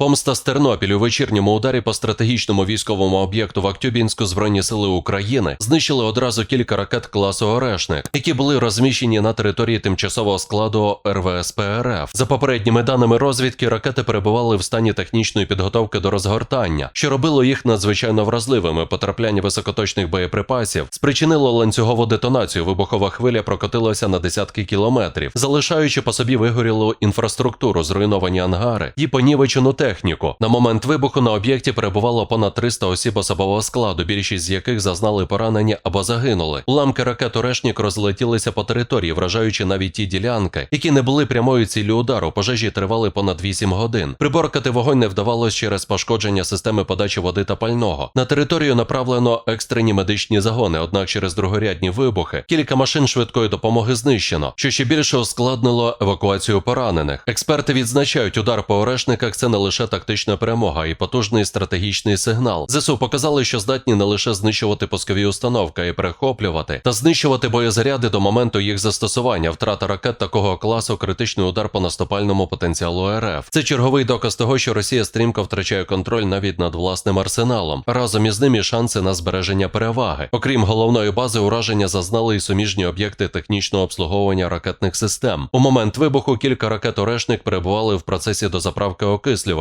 Помста з Тернопіль у вечірньому ударі по стратегічному військовому об'єкту в Актюбінську Збройні сили України знищили одразу кілька ракет класу Орешник, які були розміщені на території тимчасового складу РВСП РФ. За попередніми даними розвідки, ракети перебували в стані технічної підготовки до розгортання, що робило їх надзвичайно вразливими. Потрапляння високоточних боєприпасів спричинило ланцюгову детонацію. Вибухова хвиля прокотилася на десятки кілометрів, залишаючи по собі вигорілу інфраструктуру, зруйновані ангари і понівечену техніку. На момент вибуху на об'єкті перебувало понад 300 осіб особового складу, більшість з яких зазнали поранення або загинули. Уламки ракет Орешнік розлетілися по території, вражаючи навіть ті ділянки, які не були прямою ціллю удару. Пожежі тривали понад 8 годин. Приборкати вогонь не вдавалось через пошкодження системи подачі води та пального. На територію направлено екстрені медичні загони, однак через другорядні вибухи кілька машин швидкої допомоги знищено, що ще більше ускладнило евакуацію поранених. Експерти відзначають, удар по орешниках це не лише тактична перемога і потужний стратегічний сигнал. ЗСУ показали, що здатні не лише знищувати пускові установки, й перехоплювати та знищувати боєзаряди до моменту їх застосування. Втрата ракет такого класу критичний удар по наступальному потенціалу РФ. Це черговий доказ того, що Росія стрімко втрачає контроль навіть над власним арсеналом. Разом із ним і шанси на збереження переваги. Окрім головної бази, ураження зазнали і суміжні об'єкти технічного обслуговування ракетних систем. У момент вибуху кілька ракет Орешник перебували в процесі дозаправки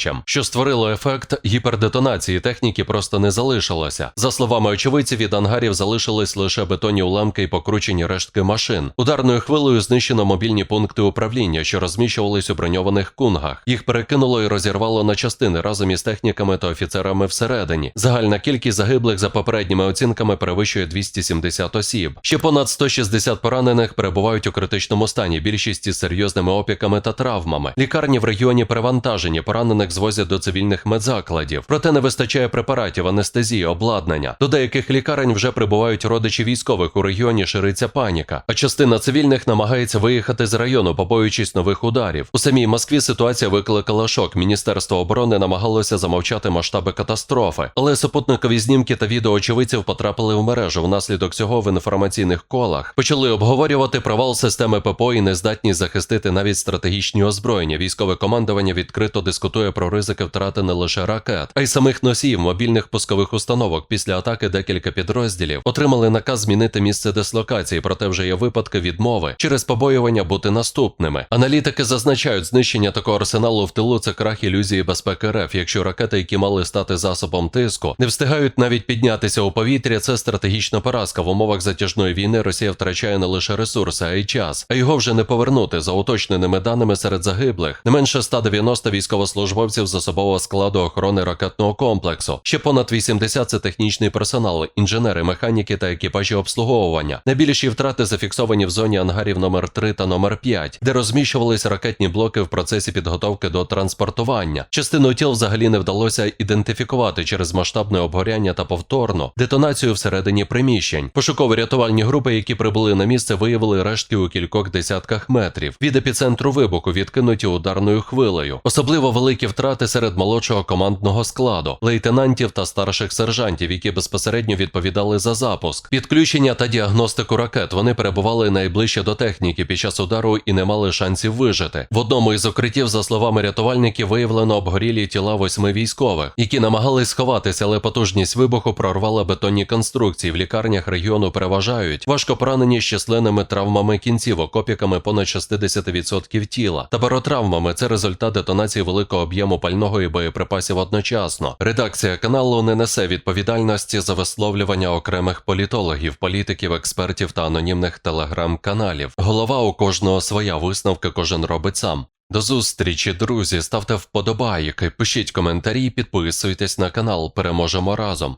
окислювачем, що створило ефект гіпердетонації. Техніки просто не залишилося. За словами очевидців, від ангарів залишились лише бетонні уламки і покручені рештки машин. Ударною хвилею знищено мобільні пункти управління, що розміщувались у броньованих кунгах. Їх перекинуло і розірвало на частини разом із техніками та офіцерами всередині. Загальна кількість загиблих за попередніми оцінками перевищує 270 осіб. Ще понад 160 поранених перебувають у критичному стані. Більшість із серйозними опіками та травмами. Лікарні в регіоні перевантажені, поранених звозять до цивільних медзакладів. Проте не вистачає препаратів, анестезії, обладнання. До деяких лікарень вже прибувають родичі військових. У регіоні шириться паніка. А частина цивільних намагається виїхати з району, побоюючись нових ударів. У самій Москві ситуація викликала шок. Міністерство оборони намагалося замовчати масштаби катастрофи, але супутникові знімки та відео очевидців потрапили в мережу. Внаслідок цього в інформаційних колах почали обговорювати провал системи ППО і нездатність захистити навіть стратегічні озброєння. Військове командування відкрито дискутує про ризики втрати не лише ракет, а й самих носіїв мобільних пускових установок. Після атаки декілька підрозділів отримали наказ змінити місце дислокації, проте вже є випадки відмови через побоювання бути наступними. Аналітики зазначають, знищення такого арсеналу в тилу це крах ілюзії безпеки РФ. Якщо ракети, які мали стати засобом тиску, не встигають навіть піднятися у повітря. Це стратегічна поразка. В умовах затяжної війни Росія втрачає не лише ресурси, а й час. А його вже не повернути. За уточненими даними серед загиблих не менше 190 військовослужбовців з особового складу охорони ракетного комплексу. Ще понад 80 – це технічний персонал, інженери, механіки та екіпажі обслуговування. Найбільші втрати зафіксовані в зоні ангарів номер 3 та номер 5, де розміщувалися ракетні блоки в процесі підготовки до транспортування. Частину тіл взагалі не вдалося ідентифікувати через масштабне обгоряння та повторну детонацію всередині приміщень. Пошуково-рятувальні групи, які прибули на місце, виявили рештки у кількох десятках метрів від епіцентру вибуху, відкинуті ударною хвилею. Особливо великі втрати серед молодшого командного складу, лейтенантів та старших сержантів, які безпосередньо відповідали за запуск, підключення та діагностику ракет. Вони перебували найближче до техніки під час удару і не мали шансів вижити. В одному із укриттів, за словами рятувальників, виявлено обгорілі тіла восьми військових, які намагались сховатися, але потужність вибуху прорвала бетонні конструкції. В лікарнях регіону переважають важко поранені з численними травмами кінцівок, опіками понад 60% тіла та баротравмами. Це результат детонації великого об'єму пального і боєприпасів одночасно. Редакція каналу не несе відповідальності за висловлювання окремих політологів, політиків, експертів та анонімних телеграм-каналів. Голова у кожного своя висновка, кожен робить сам. До зустрічі, друзі. Ставте вподобайки, пишіть коментарі, підписуйтесь на канал. Переможемо разом.